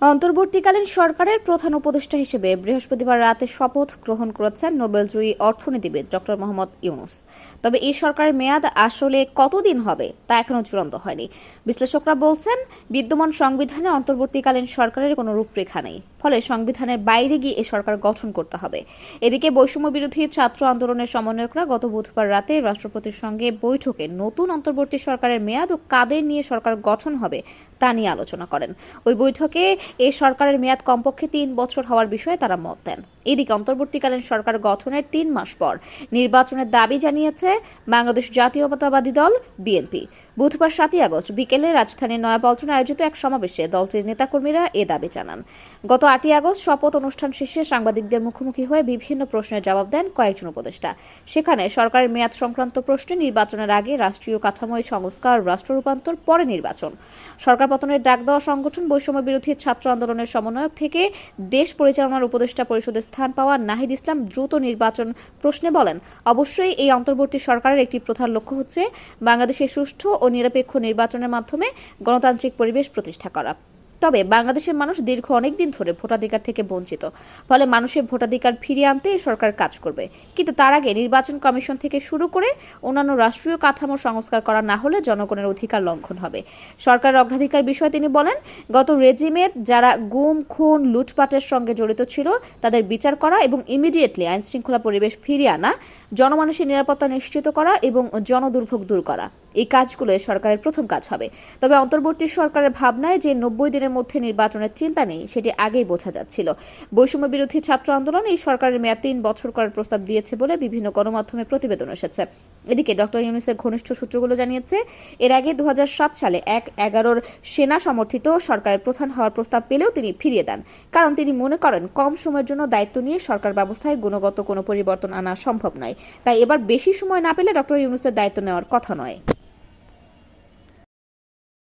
অন্তর্বর্তীকালীন সরকারের প্রধান উপদেষ্টা হিসেবে বৃহস্পতিবার রাতে শপথ গ্রহণ করেছেন নোবেলজয়ী অর্থনীতিবিদ ডক্টর মোহাম্মদ ইউনুস। তবে এই সরকারের মেয়াদ আসলে কতদিন হবে তা এখনও চূড়ান্ত হয়নি। বিশ্লেষকরা বলছেন, বিদ্যমান সংবিধানে অন্তর্বর্তীকালীন সরকারের কোনো রূপরেখা নেই। ফলে সংবিধানের বাইরে গিয়ে এ সরকার গঠন করতে হবে। এদিকে বৈষম্য বিরোধী ছাত্র আন্দোলনের সমন্বয়করা গত বুধবার রাতে রাষ্ট্রপতির সঙ্গে বৈঠকে নতুন অন্তর্বর্তী সরকারের মেয়াদ ও কাদের নিয়ে সরকার গঠন হবে তা নিয়ে আলোচনা করেন। ওই বৈঠকে এই সরকারের মেয়াদ কমপক্ষে তিন বছর হওয়ার বিষয়ে তারা মত দেন। এদিকে অন্তর্বর্তীকালীন সরকার গঠনের তিন মাস পর নির্বাচনের দাবি জানিয়েছে বাংলাদেশ জাতীয়তাবাদী দল, বিএনপি। বুধবার সাতই আগস্ট বিকেলে রাজধানীর নয়াপল্টনে আয়োজিত এক সমাবেশে দলটির নেতাকর্মীরা এ দাবি জানান। গত আটই আগস্ট শপথ অনুষ্ঠান শেষে সাংবাদিকদের মুখোমুখি হয়ে বিভিন্ন প্রশ্নের জবাব দেন কয়েকজন উপদেষ্টা। সেখানে সরকারের মেয়াদ সংক্রান্ত প্রশ্নে নির্বাচনের আগে রাষ্ট্রীয় কাঠামোয় সংস্কার, রাষ্ট্র রূপান্তর, পরে নির্বাচন। সরকার পতনের ডাক দেওয়া সংগঠন বৈষম্য বিরোধী ছাত্র আন্দোলনের সমন্বয়ক থেকে দেশ পরিচালনার উপদেষ্টা পরিষদে স্থান পাওয়া নাহিদ ইসলাম দ্রুত নির্বাচন প্রশ্নে বলেন, অবশ্যই এই অন্তর্বর্তী সরকারের একটি প্রধান লক্ষ্য হচ্ছে বাংলাদেশে সুষ্ঠু ও নিরপেক্ষ নির্বাচনের মাধ্যমে গণতান্ত্রিক পরিবেশ প্রতিষ্ঠা করা। তবে বাংলাদেশের মানুষ দীর্ঘ অনেক দিন ধরে ভোটাধিকার থেকে বঞ্চিত। ফলে মানুষের ভোটাধিকার ফিরিয়ে আনতে সরকার কাজ করবে। কিন্তু তার আগে নির্বাচন কমিশন থেকে শুরু করে অন্যান্য রাষ্ট্রীয় কাঠামো সংস্কার করা না হলে জনগণের অধিকার লঙ্ঘন হবে। সরকারের অগ্রাধিকার বিষয়ে তিনি বলেন, গত রেজিমের যারা গুম, খুন, লুটপাটের সঙ্গে জড়িত ছিল, তাদের বিচার করা এবং ইমিডিয়েটলি আইন শৃঙ্খলা পরিবেশ ফিরিয়ে আনা, জনমানুষের নিরাপত্তা নিশ্চিত করা এবং জনদুর্ভোগ দূর করা। এই কাজগুলো সরকারের প্রথম কাজ হবে। তবে অন্তর্বর্তী সরকারের ভাবনায় যে নব্বই দিনের মধ্যে নির্বাচনের চিন্তা নেই, সেটি আগেই বোঝা যাচ্ছিল। বৈষম্য বিরোধী ছাত্র আন্দোলন এই সরকারের মেয়াদ তিন বছর করার প্রস্তাব দিয়েছে বলে বিভিন্ন গণমাধ্যমে প্রতিবেদন এসেছে। এদিকে ডক্টর ইউনুসের ঘনিষ্ঠ সূত্রগুলো জানিয়েছে, এর আগে দু হাজার সাত সালে এক এগারোর সেনা সমর্থিত সরকারের প্রধান হওয়ার প্রস্তাব পেলেও তিনি ফিরিয়ে দেন। কারণ তিনি মনে করেন, কম সময়ের জন্য দায়িত্ব নিয়ে সরকার ব্যবস্থায় গুণগত কোনো পরিবর্তন আনা সম্ভব নয়। তাই এবার বেশি সময় না পেলে ডক্টর ইউনুসের দায়িত্ব নেওয়ার কথা নয়।